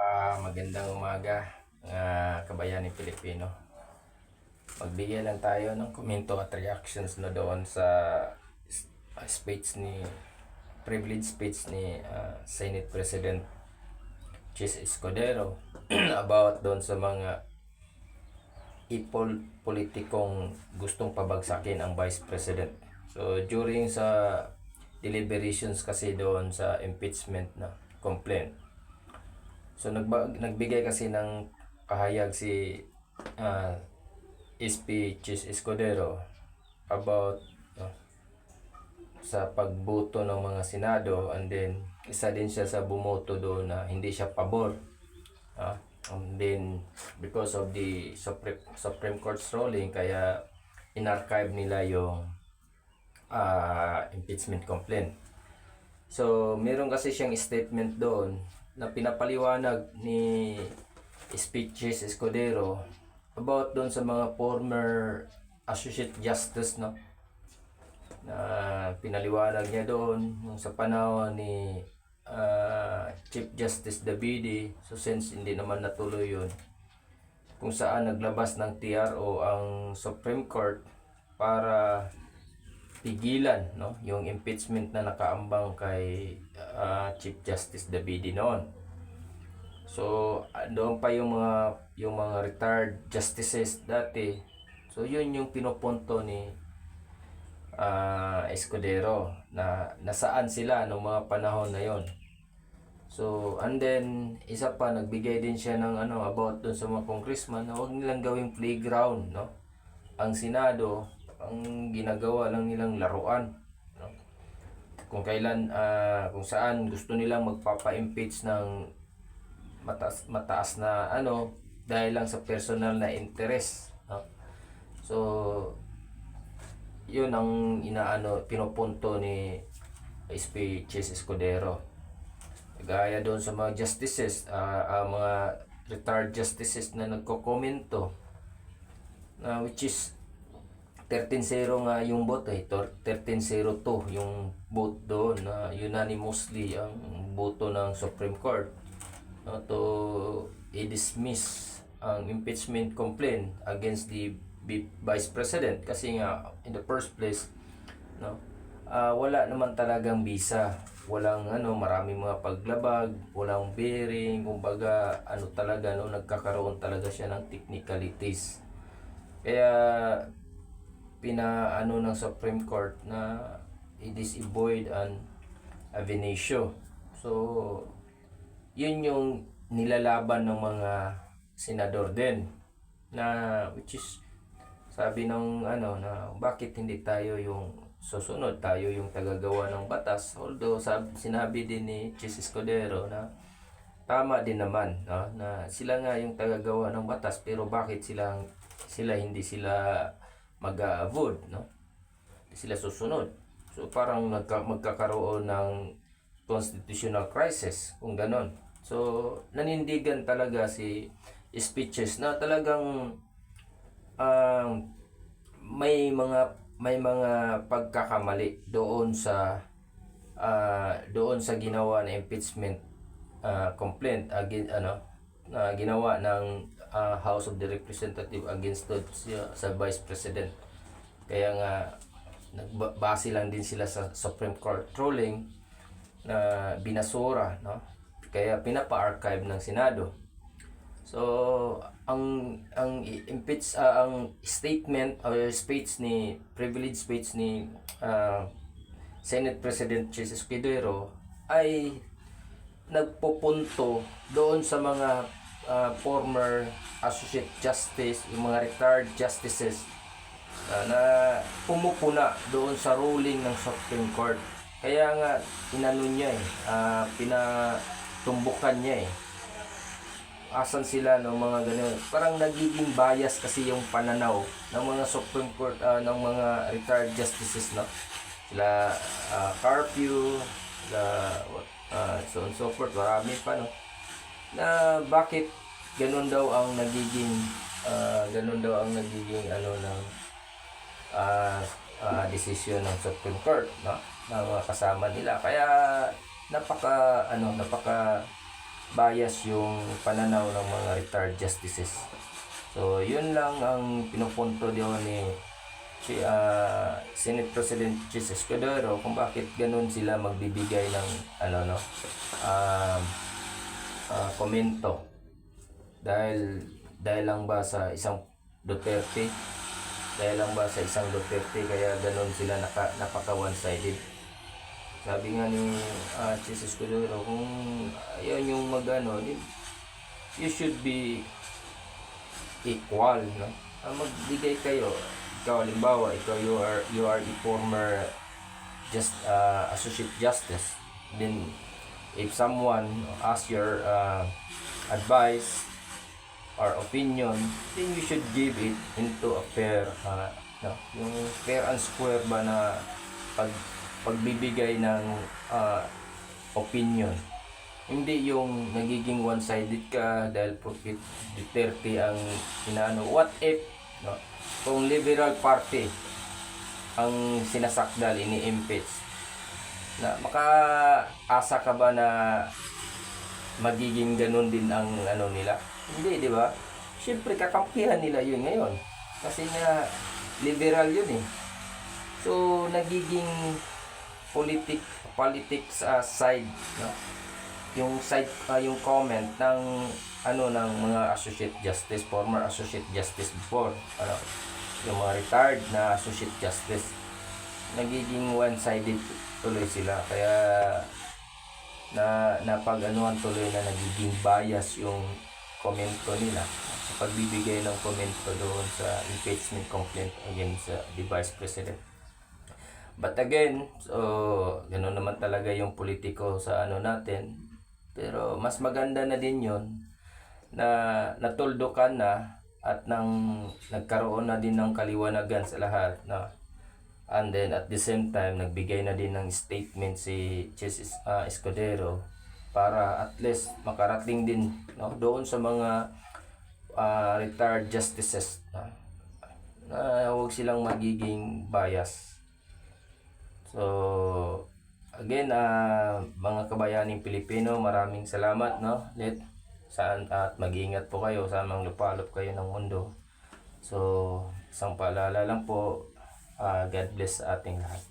Ah, magandang umaga, mga kabayan ni Pilipino. Magbigay lang tayo ng komento at reactions na doon sa ah, speech ni privilege speech ni ah, Senate President Chis Escudero about doon sa mga ipol politikong gustong pabagsakin ang Vice President. So during sa deliberations kasi doon sa impeachment na complaint So nagba, nagbigay kasi ng kahayag si ah, SP Chis Escudero about ah, sa pagboto ng mga senado and then isa din siya sa bumoto doon na hindi siya pabor. Ah, and then because of the Supreme, Supreme Court's ruling kaya inarchive nila yung ah, impeachment complaint. So, meron kasi siyang statement doon na pinapaliwanag ni Speeches Escudero about doon sa mga former Associate Justice no? Na pinaliwanag niya doon nung sa panahon ni ah, Chief Justice Davide. So since hindi naman natuloy yun kung saan naglabas ng TRO ang Supreme Court para pigilan no yung impeachment na nakaambang kay ah, Chief Justice Davide noon. So ah, doon pa yung mga yung mga retired justices dati. So yun yung pinupunto ni ah, Escudero na nasaan sila nung mga panahon na yon. So and then isa pa nagbigay din siya ng ano about doon sa mga congressman na huwag nilang gawing playground no. Ang Senado ang ginagawa lang nilang laruan no? kung kailan ah, kung saan gusto nilang magpapa-impeach ng mataas mataas na ano dahil lang sa personal na interest no? so yun ang inaano pinupunto ni SP Chis Escudero gaya doon sa mga justices ah, ang mga retired justices na nagko-komento na which is 13-0 nga yung vote eh. Tor- 13-0 to yung vote doon na unanimously ang boto ng Supreme Court. No, to i-dismiss ang impeachment complaint against the Vice President kasi nga in the first place no ah, wala naman talagang visa. Walang ano maraming mga paglabag walang bearing. Kumbaga ano talaga no nagkakaroon talaga siya ng technicalities. Kaya pinaano ng Supreme Court na it is void and ab. So, yun yung nilalaban ng mga senador din na which is sabi ng ano na bakit hindi tayo yung susunod tayo yung tagagawa ng batas although sab, sinabi din ni Chis Escudero na tama din naman no? na sila nga yung tagagawa ng batas pero bakit sila sila hindi sila mag-avoid no? Hindi sila susunod. So parang nagka, magkakaroon ng constitutional crisis kung ganon. So nanindigan talaga si speeches na talagang um, may mga may mga pagkakamali doon sa ah, doon sa ginawa na impeachment ah, complaint against ano na ginawa ng ah, House of the Representative against doon siya- sa Vice President. Kaya nga nagbase lang din sila sa Supreme Court ruling na binasura, no? Kaya pinapa-archive ng Senado. So, ang ang impeach ah, ang statement or speech ni privilege speech ni ah, Senate President Chis Escudero ay nagpupunto doon sa mga ah, former associate justice, yung mga retired justices ah, na pumupuna doon sa ruling ng Supreme Court. Kaya nga inano niya eh, ah, pinatumbukan niya eh asan sila ng mga ganun. Parang nagiging bias kasi yung pananaw ng mga Supreme Court, ah, ng mga retired justices, no? Sila uh, Carpio, sila uh, so on so forth, marami pa, no? Na bakit ganun daw ang nagiging, ah, ganun daw ang nagiging, ano, ng ah ah, desisyon ng Supreme Court, no? ng mga kasama nila. Kaya napaka ano, napaka bias yung pananaw ng mga retired justices. So, yun lang ang pinupunto doon ni si ah, Senate President Jesus Escudero kung bakit ganun sila magbibigay ng ano no um, ah, komento dahil dahil lang ba sa isang Duterte? Dahil lang ba sa isang Duterte kaya ganun sila naka, napaka one-sided sabi nga ni uh, Jesus Escudero kung ayaw yung magano di- you should be equal no? Ah, magbigay kayo. Ikaw halimbawa ikaw you are you are a former just uh, associate justice. Then if someone asks your uh, advice or opinion then you should give it into a fair uh, no, yung fair and square ba na pag pagbibigay ng uh, opinion. Hindi yung nagiging one-sided ka dahil profit Duterte ang inaano. What if no kung liberal party ang sinasakdal ini-impeach na makaasa ka ba na magiging ganun din ang ano nila. Hindi di ba? Syempre kakampihan nila yun ngayon. Kasi nga liberal yun eh. So nagiging politic politics uh, side no? Yung side uh, yung comment ng ano ng mga associate justice former associate justice before ano? Yung mga retired na associate justice. Nagiging one-sided tuloy sila. Kaya na napag-anuhan tuloy na nagiging bias yung komento nila. Sa pagbibigay ng komento doon sa impeachment complaint against uh, the vice president. But again, so ganoon naman talaga yung politiko sa ano natin. Pero mas maganda na din 'yon na natuldukan na at nang nagkaroon na din ng kaliwanagan sa lahat na and then at the same time nagbigay na din ng statement si Jesus uh, Escudero para at least makarating din no doon sa mga uh, retired justices na, na huwag silang magiging bias So, again, ah mga kabayaning Pilipino, maraming salamat, no? Let, saan at mag-ingat po kayo sa mga lupalop kayo ng mundo. So, isang paalala lang po, ah God bless sa ating lahat.